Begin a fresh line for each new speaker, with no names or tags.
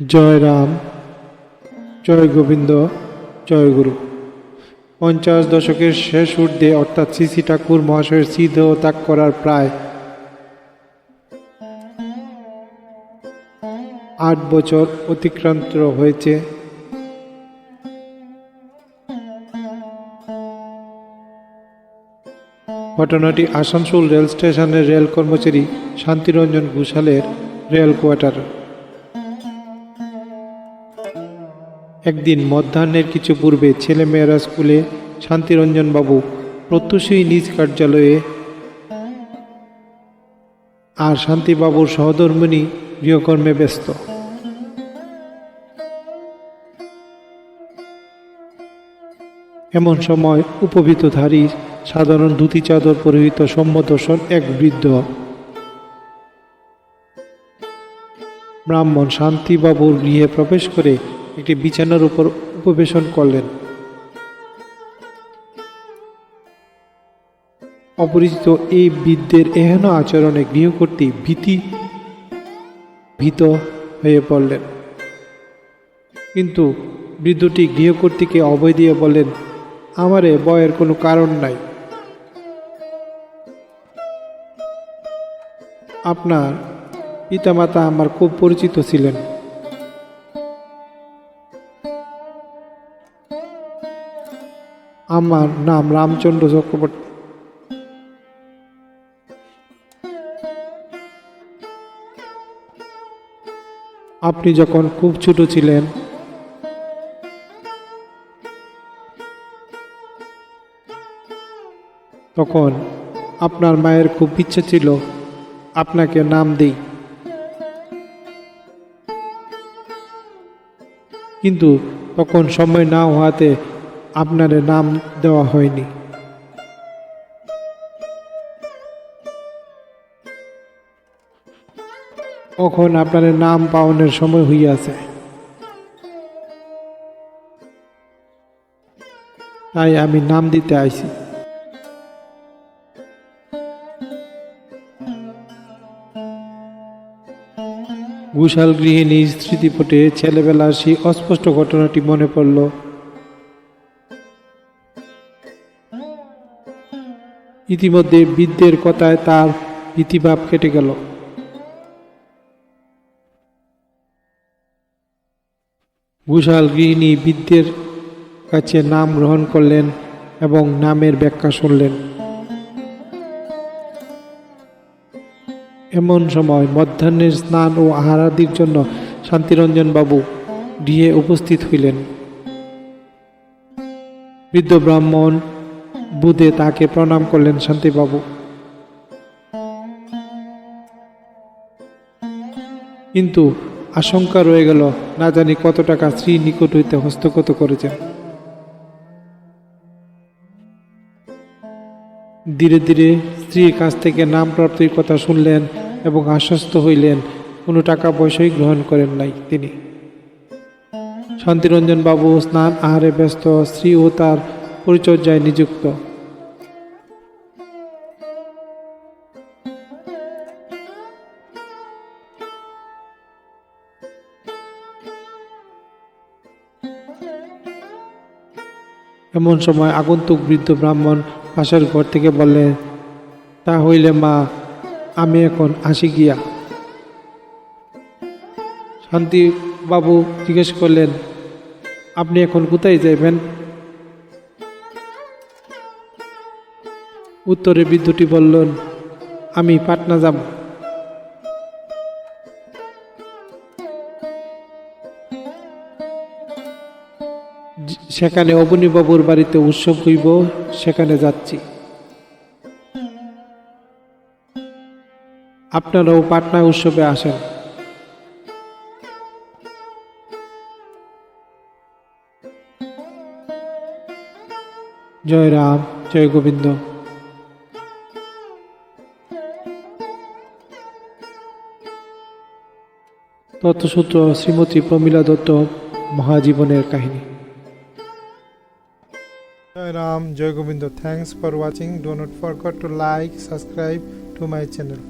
জয় রাম। জয় গোবিন্দ, জয় গুরু। পঞ্চাশ দশকের শেষ ঊর্ধ্বে, অর্থাৎ শ্রী ঠাকুর মহাশয়ের শ্রীদেহ ত্যাগ করার প্রায় আট বছর অতিক্রান্ত হয়েছে। ঘটনাটি আসানসোল রেল স্টেশনের রেল কর্মচারী শান্তিরঞ্জন ঘোষালের রেল কোয়ার্টার। একদিন মধ্যাহ্নের কিছু পূর্বে ছেলেমেয়েরা স্কুলে শান্তিরঞ্জন বাবু প্রত্যুষই নিজ কার্যালয়ে আর শান্তিবাবুর সহধর্মিনী গৃহকর্মে ব্যস্ত। এমন সময় উপবিতধারী সাধারণ ধুতি চাদর পরিহিত সম্মদর্শন এক বৃদ্ধ ব্রাহ্মণ শান্তিবাবুর গৃহে প্রবেশ করে একটি বিছানার উপর উপবেশন করলেন। অপরিচিত এই বৃদ্ধের এহেন আচরণে গৃহকর্ত্রী ভীতি, ভীত হয়ে পড়লেন। কিন্তু বৃদ্ধটি গৃহকর্ত্রীকে অভয় দিয়ে বললেন, আমারে বয়ের কোনো কারণ নাই। আপনার পিতামাতা আমার খুব পরিচিত ছিলেন। আমার নাম রামচন্দ্র চক্রবর্তী। আপনি যখন খুব ছোট ছিলেন, তখন আপনার মায়ের খুব ইচ্ছে ছিল, আপনাকে নাম দিই। কিন্তু তখন সময় না হওয়াতে আপনার নাম দেওয়া হয়নি। কখন আপনার নাম পাওনের সময় হইয়াছে। তাই আমি নাম দিতে আইছি। ঘুষাল গৃহিণীর স্মৃতিপটে ছেলেবেলার সেই অস্পষ্ট ঘটনাটি মনে পড়ল। ইতিমধ্যে বৃদ্ধের কথায় তার ইতিভাব কেটে গেল। ঘুষাল গৃহিণী বৃদ্ধের কাছে নাম গ্রহণ করলেন এবং নামের ব্যাখ্যা শুনলেন। এমন সময় মধ্যাহ্নের স্নান ও আহারাদির জন্য শান্তিরঞ্জন বাবু গৃহে উপস্থিত হইলেন। বৃদ্ধ ব্রাহ্মণ বুধে তাকে প্রণাম করলেন শান্তিবাবু। কিন্তু আশঙ্কা রয়ে গেল, না জানি কত টাকা স্ত্রী নিকট হইতে হস্তগত করেছেন। ধীরে ধীরে স্ত্রীর কাছ থেকে নাম প্রাপ্তির কথা শুনলেন এবং আশ্বস্ত হইলেন, কোনো টাকা পয়সাই গ্রহণ করেন নাই তিনি। শান্তিরঞ্জন বাবু স্নান আহারে ব্যস্ত, স্ত্রী ও তার পরিচর্যায় নিযুক্ত। এমন সময় আগন্তুক বৃদ্ধ ব্রাহ্মণ পাশের ঘর থেকে বললেন, তা হইলে মা, আমি এখন আসি গিয়া। শান্তি বাবু জিজ্ঞেস করলেন, আপনি এখন কোথায় যাইবেন? উত্তরে বৃদ্ধটি বললেন, আমি পাটনা যাব। সেখানে অবনীবাবুর বাড়িতে উৎসব হইব, সেখানে যাচ্ছি। আপনারাও পাটনা উৎসবে আসেন। জয় রাম, জয় গোবিন্দ। তথ্যসূত্র শ্রীমতী প্রমীলা দত্ত মহাজীবনের কাহিনী। জয় রাম, জয় Gobinda. Thanks for watching do not forgot to like subscribe to my channel